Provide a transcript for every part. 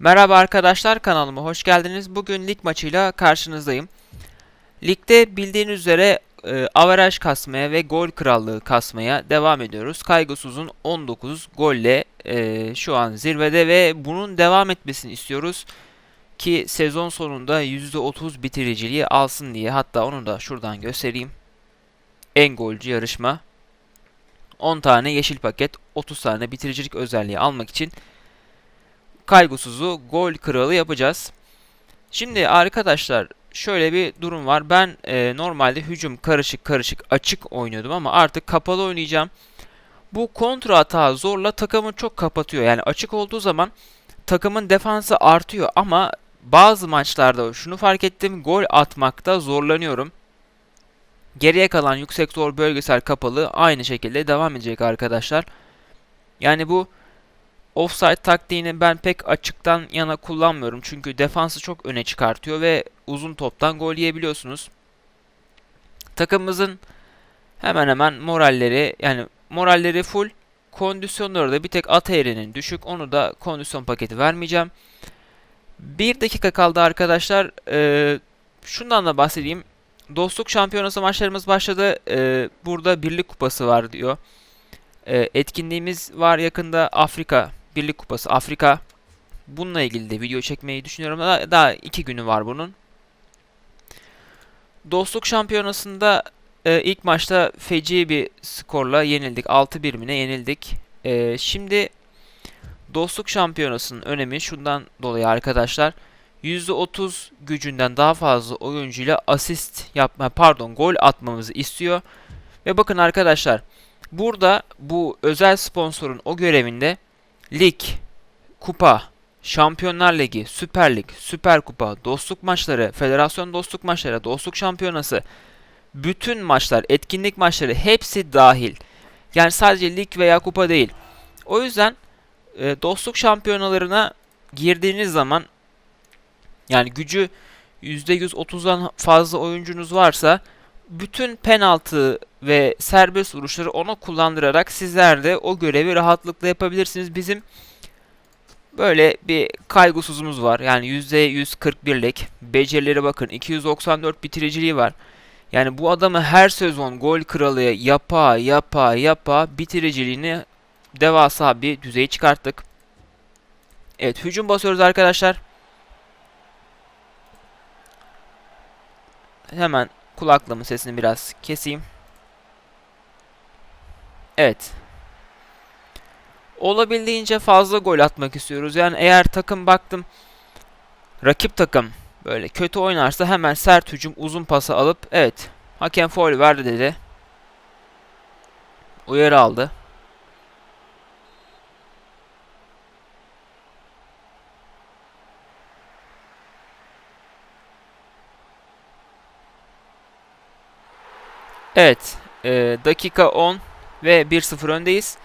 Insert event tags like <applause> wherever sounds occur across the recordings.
Merhaba arkadaşlar kanalıma hoş geldiniz. Bugün lig maçıyla karşınızdayım. Ligde bildiğiniz üzere e, averaj kasmaya ve gol krallığı kasmaya devam ediyoruz. Kaygısız'ın 19 golle e, şu an zirvede ve bunun devam etmesini istiyoruz. Ki sezon sonunda %30 bitiriciliği alsın diye hatta onu da şuradan göstereyim. En golcü yarışma. 10 tane yeşil paket, 30 tane bitiricilik özelliği almak için kaygısızı gol kralı yapacağız. Şimdi arkadaşlar şöyle bir durum var. Ben e, normalde hücum karışık karışık açık oynuyordum ama artık kapalı oynayacağım. Bu kontra hata zorla takımı çok kapatıyor. Yani açık olduğu zaman takımın defansı artıyor ama bazı maçlarda şunu fark ettim gol atmakta zorlanıyorum. Geriye kalan yüksek zor bölgesel kapalı aynı şekilde devam edecek arkadaşlar. Yani bu offside taktiğini ben pek açıktan yana kullanmıyorum. Çünkü defansı çok öne çıkartıyor ve uzun toptan gol yiyebiliyorsunuz. Takımımızın hemen hemen moralleri yani moralleri full. Kondisyonları da bir tek Ateyre'nin düşük. Onu da kondisyon paketi vermeyeceğim. Bir dakika kaldı arkadaşlar. Ee, şundan da bahsedeyim. Dostluk şampiyonası maçlarımız başladı. Ee, burada birlik kupası var diyor. Ee, etkinliğimiz var yakında Afrika Birlik Kupası Afrika. Bununla ilgili de video çekmeyi düşünüyorum. Daha, daha iki günü var bunun. Dostluk şampiyonasında e, ilk maçta feci bir skorla yenildik. 6-1 mi yenildik. E, şimdi Dostluk şampiyonasının önemi şundan dolayı arkadaşlar. %30 gücünden daha fazla oyuncuyla asist yapma pardon gol atmamızı istiyor. Ve bakın arkadaşlar burada bu özel sponsorun o görevinde lig, kupa, Şampiyonlar Ligi, Süper Lig, Süper Kupa, dostluk maçları, federasyon dostluk maçları, dostluk şampiyonası, bütün maçlar, etkinlik maçları hepsi dahil. Yani sadece lig veya kupa değil. O yüzden e, dostluk şampiyonalarına girdiğiniz zaman yani gücü %130'dan fazla oyuncunuz varsa bütün penaltı ve serbest vuruşları ona kullandırarak sizler de o görevi rahatlıkla yapabilirsiniz. Bizim böyle bir kaygısızımız var. Yani %141'lik. Becerileri bakın 294 bitiriciliği var. Yani bu adamı her sezon gol kralı yapa yapa yapa bitiriciliğini devasa bir düzeye çıkarttık. Evet hücum basıyoruz arkadaşlar. Hemen kulaklığımın sesini biraz keseyim. Evet. Olabildiğince fazla gol atmak istiyoruz. Yani eğer takım baktım rakip takım böyle kötü oynarsa hemen sert hücum uzun pası alıp evet hakem foul verdi dedi. Uyarı aldı. Evet. E, dakika 10 ve 1-0 öndeyiz.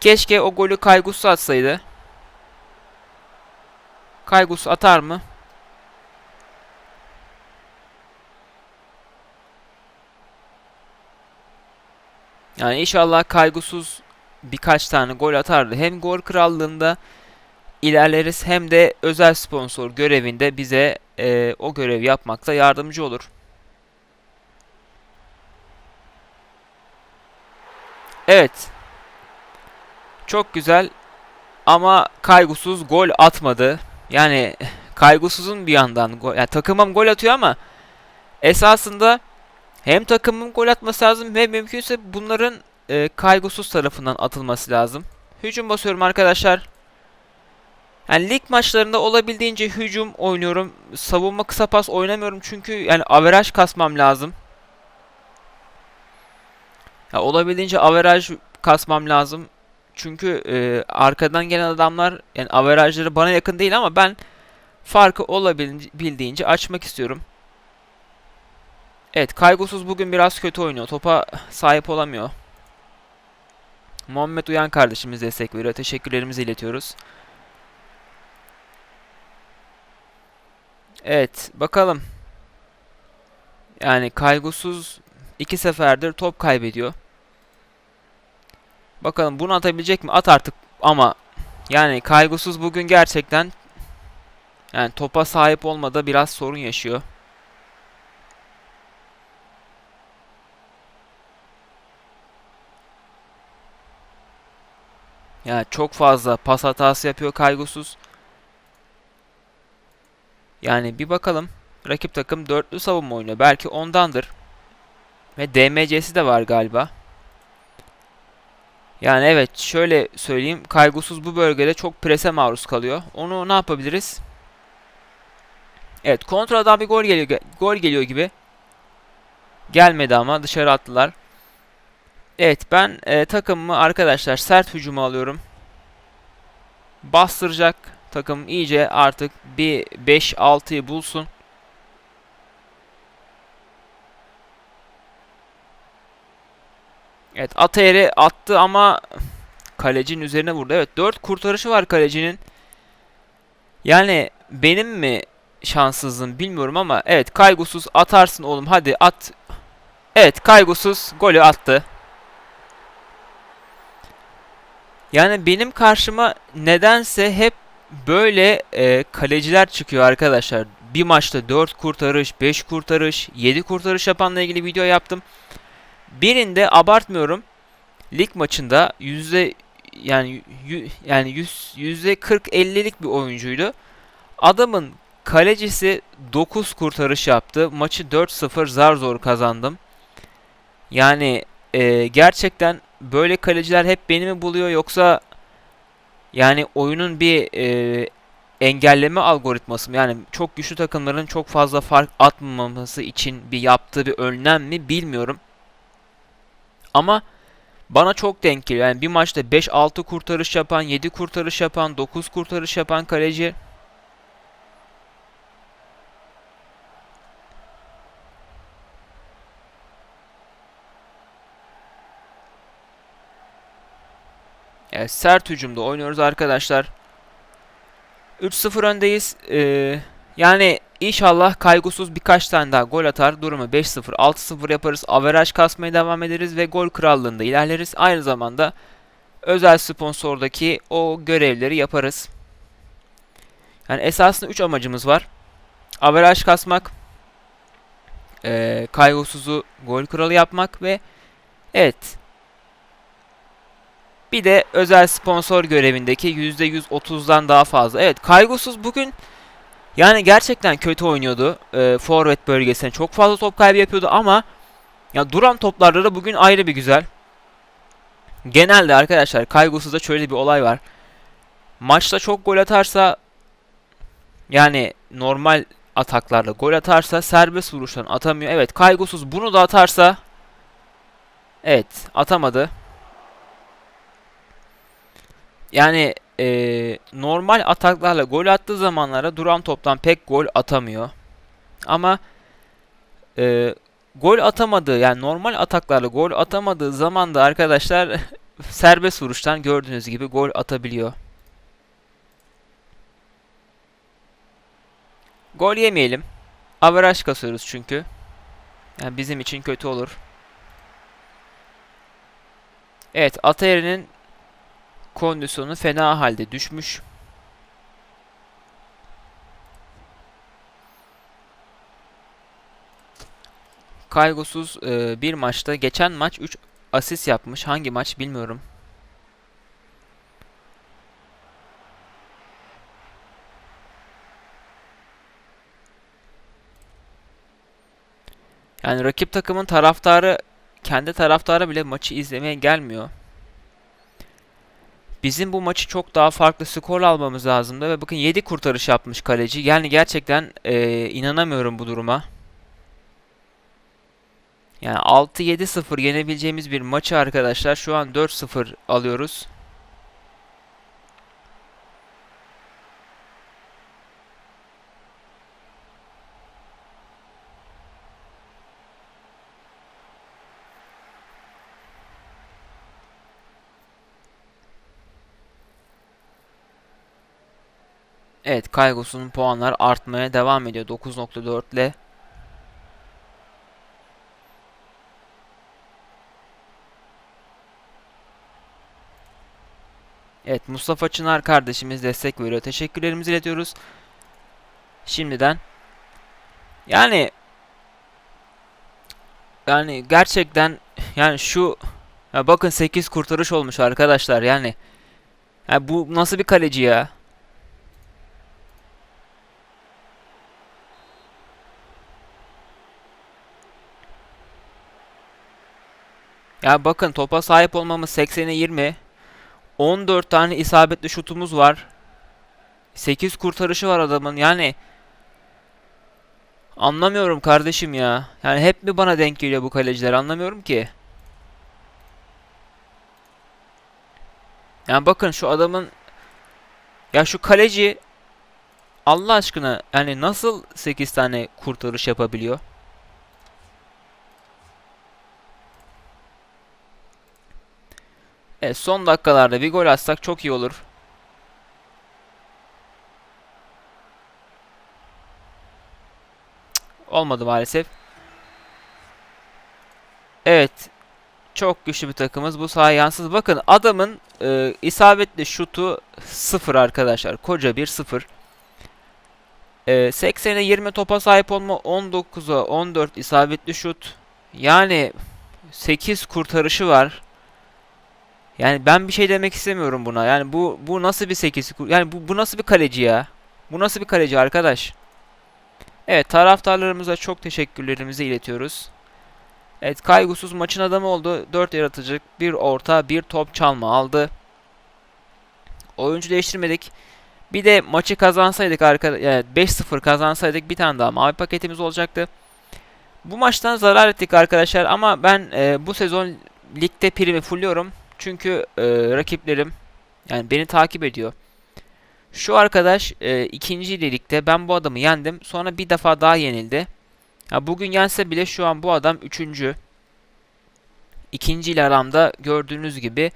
Keşke o golü Kaygus atsaydı. Kaygus atar mı? Yani inşallah kaygısız birkaç tane gol atardı. Hem gol krallığında ilerleriz hem de özel sponsor görevinde bize e, o görev yapmakta yardımcı olur. Evet. Çok güzel. Ama kaygısız gol atmadı. Yani kaygısızın bir yandan gol, yani takımım gol atıyor ama esasında hem takımım gol atması lazım ve mümkünse bunların e, kaygısız tarafından atılması lazım. Hücum basıyorum arkadaşlar. Yani lig maçlarında olabildiğince hücum oynuyorum. Savunma kısa pas oynamıyorum çünkü yani averaj kasmam lazım. Ya olabildiğince averaj kasmam lazım. Çünkü e, arkadan gelen adamlar yani averajları bana yakın değil ama ben farkı olabildiğince açmak istiyorum. Evet kaygısız bugün biraz kötü oynuyor. Topa sahip olamıyor. Muhammed Uyan kardeşimiz destek veriyor. Teşekkürlerimizi iletiyoruz. Evet bakalım. Yani kaygısız iki seferdir top kaybediyor. Bakalım bunu atabilecek mi? At artık ama yani kaygısız bugün gerçekten Yani topa sahip olmada biraz sorun yaşıyor. Yani çok fazla pas hatası yapıyor kaygısız. Yani bir bakalım. Rakip takım dörtlü savunma oynuyor. Belki ondandır. Ve DMC'si de var galiba. Yani evet şöyle söyleyeyim. Kaygısız bu bölgede çok prese maruz kalıyor. Onu ne yapabiliriz? Evet kontradan bir gol geliyor, gol geliyor gibi. Gelmedi ama dışarı attılar. Evet ben e, takımımı arkadaşlar sert hücuma alıyorum. Bastıracak takım iyice artık bir 5-6'yı bulsun. Evet Atayer'i attı ama kalecinin üzerine vurdu. Evet 4 kurtarışı var kalecinin. Yani benim mi şanssızlığım bilmiyorum ama evet kaygısız atarsın oğlum hadi at. Evet kaygısız golü attı. Yani benim karşıma nedense hep böyle e, kaleciler çıkıyor arkadaşlar. Bir maçta 4 kurtarış, 5 kurtarış, 7 kurtarış yapanla ilgili video yaptım. Birinde abartmıyorum. Lig maçında yüzde yani yani yüz, yüzde 40-50'lik bir oyuncuydu. Adamın kalecisi 9 kurtarış yaptı. Maçı 4-0 zar zor kazandım. Yani e, gerçekten böyle kaleciler hep beni mi buluyor yoksa yani oyunun bir e, engelleme algoritması mı? Yani çok güçlü takımların çok fazla fark atmaması için bir yaptığı bir önlem mi bilmiyorum. Ama bana çok denk geliyor. Yani bir maçta 5-6 kurtarış yapan, 7 kurtarış yapan, 9 kurtarış yapan kaleci Evet, sert hücumda oynuyoruz arkadaşlar. 3-0 öndeyiz. Ee, yani inşallah kaygısız birkaç tane daha gol atar. Durumu 5-0, 6-0 yaparız. Averaj kasmaya devam ederiz ve gol krallığında ilerleriz. Aynı zamanda özel sponsordaki o görevleri yaparız. Yani esasında 3 amacımız var. Averaj kasmak, e, kaygısızı gol kralı yapmak ve evet bir de özel sponsor görevindeki %130'dan daha fazla. Evet kaygısız bugün yani gerçekten kötü oynuyordu. E, forvet bölgesine çok fazla top kaybı yapıyordu ama ya duran toplarda da bugün ayrı bir güzel. Genelde arkadaşlar kaygısızda şöyle bir olay var. Maçta çok gol atarsa yani normal ataklarla gol atarsa serbest vuruştan atamıyor. Evet kaygısız bunu da atarsa evet atamadı. Yani e, normal ataklarla gol attığı zamanlara duran toptan pek gol atamıyor. Ama e, gol atamadığı yani normal ataklarla gol atamadığı zaman da arkadaşlar <laughs> serbest vuruştan gördüğünüz gibi gol atabiliyor. Gol yemeyelim. Averaj kasıyoruz çünkü. Yani bizim için kötü olur. Evet Atayer'in kondisyonu fena halde düşmüş. Kaygısız e, bir maçta geçen maç 3 asist yapmış. Hangi maç bilmiyorum. Yani rakip takımın taraftarı kendi taraftarı bile maçı izlemeye gelmiyor. Bizim bu maçı çok daha farklı skor almamız lazımdı ve bakın 7 kurtarış yapmış kaleci. Yani gerçekten e, inanamıyorum bu duruma. Yani 6-7-0 yenebileceğimiz bir maçı arkadaşlar şu an 4-0 alıyoruz. Evet Kaygos'un puanlar artmaya devam ediyor 9.4 ile. Evet Mustafa Çınar kardeşimiz destek veriyor. Teşekkürlerimizi iletiyoruz. Şimdiden. Yani yani gerçekten yani şu ya bakın 8 kurtarış olmuş arkadaşlar yani. Ya bu nasıl bir kaleci ya? Ya bakın topa sahip olmamız 80'e 20. 14 tane isabetli şutumuz var. 8 kurtarışı var adamın. Yani anlamıyorum kardeşim ya. Yani hep mi bana denk geliyor bu kaleciler? Anlamıyorum ki. Yani bakın şu adamın ya şu kaleci Allah aşkına yani nasıl 8 tane kurtarış yapabiliyor? Evet, son dakikalarda bir gol atsak çok iyi olur. Olmadı maalesef. Evet. Çok güçlü bir takımız. Bu sahaya yansız. Bakın adamın e, isabetli şutu 0 arkadaşlar. Koca bir 0. E, 80'e 20 topa sahip olma 19'a 14 isabetli şut. Yani 8 kurtarışı var. Yani ben bir şey demek istemiyorum buna. Yani bu bu nasıl bir 8 yani bu bu nasıl bir kaleci ya? Bu nasıl bir kaleci arkadaş? Evet taraftarlarımıza çok teşekkürlerimizi iletiyoruz. Evet kaygısız maçın adamı oldu. 4 yaratıcı, bir orta, bir top çalma aldı. Oyuncu değiştirmedik. Bir de maçı kazansaydık arka yani 5-0 kazansaydık bir tane daha mavi paketimiz olacaktı. Bu maçtan zarar ettik arkadaşlar ama ben e, bu sezon ligde primi fulluyorum. Çünkü e, rakiplerim yani beni takip ediyor. Şu arkadaş e, ikinci ligde ben bu adamı yendim. Sonra bir defa daha yenildi. Ya bugün yense bile şu an bu adam üçüncü. İkinci ile aramda gördüğünüz gibi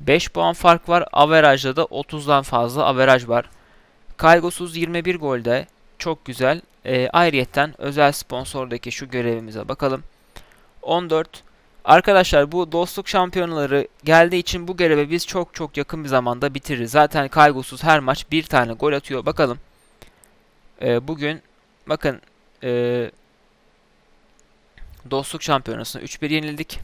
5 puan fark var. Averajda da 30'dan fazla averaj var. Kaygısız 21 golde. Çok güzel. E, ayrıyetten özel sponsordaki şu görevimize bakalım. 14 Arkadaşlar bu dostluk şampiyonaları geldiği için bu görevi biz çok çok yakın bir zamanda bitiririz. Zaten kaygısız her maç bir tane gol atıyor. Bakalım. Ee, bugün bakın ee, dostluk şampiyonasında 3-1 yenildik.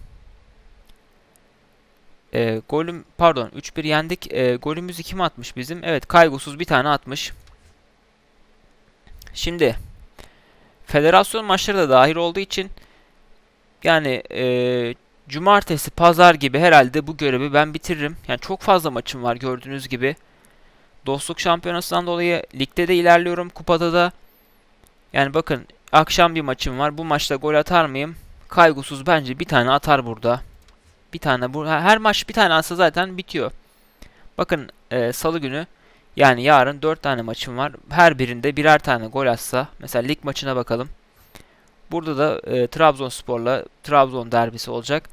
E, golüm pardon 3-1 yendik. E, golümüzü kim atmış bizim? Evet kaygısız bir tane atmış. Şimdi federasyon maçları da dahil olduğu için yani e, cumartesi, pazar gibi herhalde bu görevi ben bitiririm. Yani çok fazla maçım var gördüğünüz gibi. Dostluk şampiyonasından dolayı ligde de ilerliyorum. Kupada da yani bakın akşam bir maçım var. Bu maçta gol atar mıyım? Kaygısız bence bir tane atar burada. Bir tane bu her maç bir tane atsa zaten bitiyor. Bakın e, salı günü yani yarın 4 tane maçım var. Her birinde birer tane gol atsa mesela lig maçına bakalım. Burada da e, Trabzonspor'la Trabzon derbisi olacak.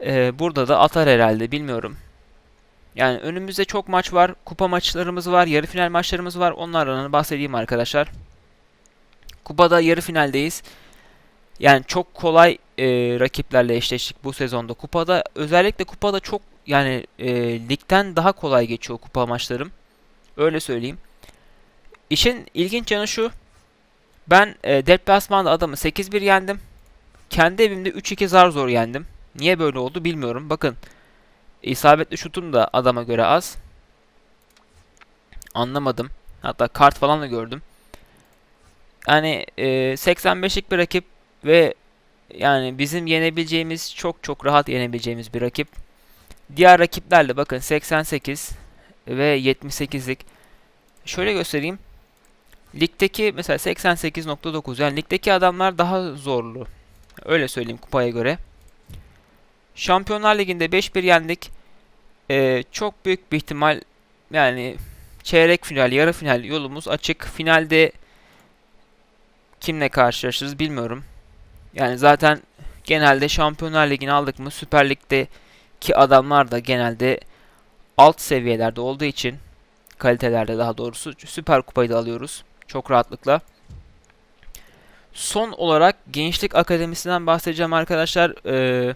E, burada da atar herhalde bilmiyorum. Yani önümüzde çok maç var. Kupa maçlarımız var. Yarı final maçlarımız var. Onlardan bahsedeyim arkadaşlar. Kupada yarı finaldeyiz. Yani çok kolay e, rakiplerle eşleştik bu sezonda. Kupada özellikle kupada çok yani e, ligden daha kolay geçiyor kupa maçlarım. Öyle söyleyeyim. İşin ilginç yanı şu. Ben e, deplasmanda adamı 8-1 yendim. Kendi evimde 3-2 zar zor yendim. Niye böyle oldu bilmiyorum. Bakın isabetli şutum da adama göre az. Anlamadım. Hatta kart falan da gördüm. Yani e, 85'lik bir rakip ve yani bizim yenebileceğimiz çok çok rahat yenebileceğimiz bir rakip. Diğer rakiplerle bakın 88 ve 78'lik. Şöyle göstereyim. Ligdeki mesela 88.9 yani ligdeki adamlar daha zorlu. Öyle söyleyeyim kupaya göre. Şampiyonlar Ligi'nde 5-1 yendik. Ee, çok büyük bir ihtimal yani çeyrek final, yarı final yolumuz açık. Finalde kimle karşılaşırız bilmiyorum. Yani zaten genelde Şampiyonlar Ligi'ni aldık mı Süper Lig'deki adamlar da genelde alt seviyelerde olduğu için kalitelerde daha doğrusu Süper Kupayı da alıyoruz. Çok rahatlıkla. Son olarak Gençlik Akademisi'nden bahsedeceğim arkadaşlar. Ee,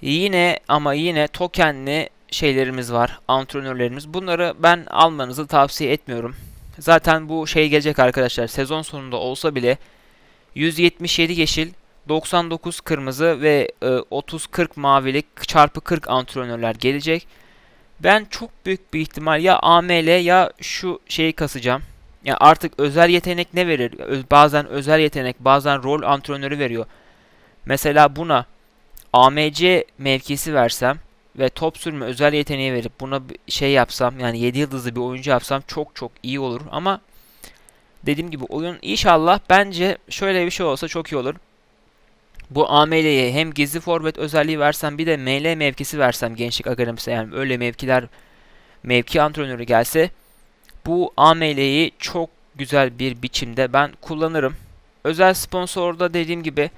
yine ama yine tokenli şeylerimiz var. Antrenörlerimiz. Bunları ben almanızı tavsiye etmiyorum. zaten bu şey gelecek arkadaşlar. Sezon sonunda olsa bile 177 yeşil, 99 kırmızı ve e, 30-40 mavilik çarpı 40 antrenörler gelecek. Ben çok büyük bir ihtimal ya AML ya şu şeyi kasacağım. Ya artık özel yetenek ne verir? Bazen özel yetenek, bazen rol antrenörü veriyor. Mesela buna AMC mevkisi versem ve top sürme özel yeteneği verip buna şey yapsam yani 7 yıldızlı bir oyuncu yapsam çok çok iyi olur ama dediğim gibi oyun inşallah bence şöyle bir şey olsa çok iyi olur. Bu AML'ye hem gizli forvet özelliği versem bir de ML mevkisi versem gençlik akademisine yani öyle mevkiler mevki antrenörü gelse bu AML'yi çok güzel bir biçimde ben kullanırım. Özel sponsorda dediğim gibi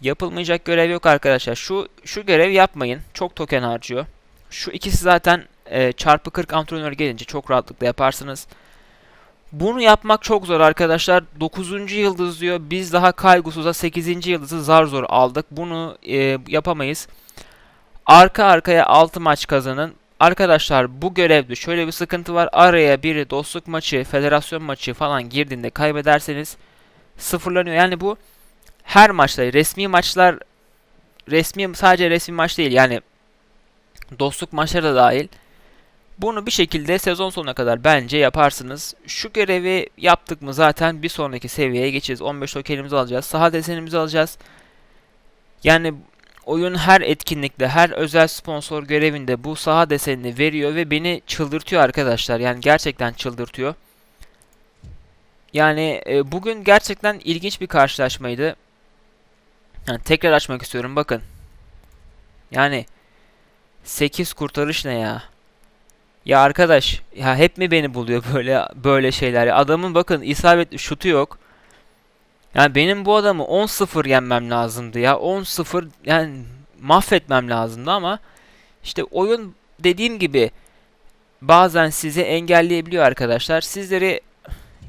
yapılmayacak görev yok arkadaşlar. Şu şu görev yapmayın. Çok token harcıyor. Şu ikisi zaten e, çarpı 40 antrenör gelince çok rahatlıkla yaparsınız. Bunu yapmak çok zor arkadaşlar. 9. yıldız diyor. Biz daha kaygısıza 8. yıldızı zar zor aldık. Bunu e, yapamayız. Arka arkaya 6 maç kazanın. Arkadaşlar bu görevde şöyle bir sıkıntı var. Araya biri dostluk maçı, federasyon maçı falan girdiğinde kaybederseniz sıfırlanıyor. Yani bu her maçta resmi maçlar resmi sadece resmi maç değil yani dostluk maçları da dahil. Bunu bir şekilde sezon sonuna kadar bence yaparsınız. Şu görevi yaptık mı zaten bir sonraki seviyeye geçeceğiz. 15 tokenimizi alacağız. Saha desenimizi alacağız. Yani oyun her etkinlikte, her özel sponsor görevinde bu saha desenini veriyor ve beni çıldırtıyor arkadaşlar. Yani gerçekten çıldırtıyor. Yani e, bugün gerçekten ilginç bir karşılaşmaydı. Yani tekrar açmak istiyorum bakın. Yani 8 kurtarış ne ya? Ya arkadaş ya hep mi beni buluyor böyle böyle şeyler ya? Adamın bakın isabetli şutu yok. Yani benim bu adamı 10-0 yenmem lazımdı ya. 10-0 yani mahvetmem lazımdı ama işte oyun dediğim gibi bazen sizi engelleyebiliyor arkadaşlar. Sizleri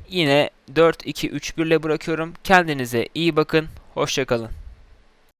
yine 4-2-3-1 ile bırakıyorum. Kendinize iyi bakın. Hoşçakalın.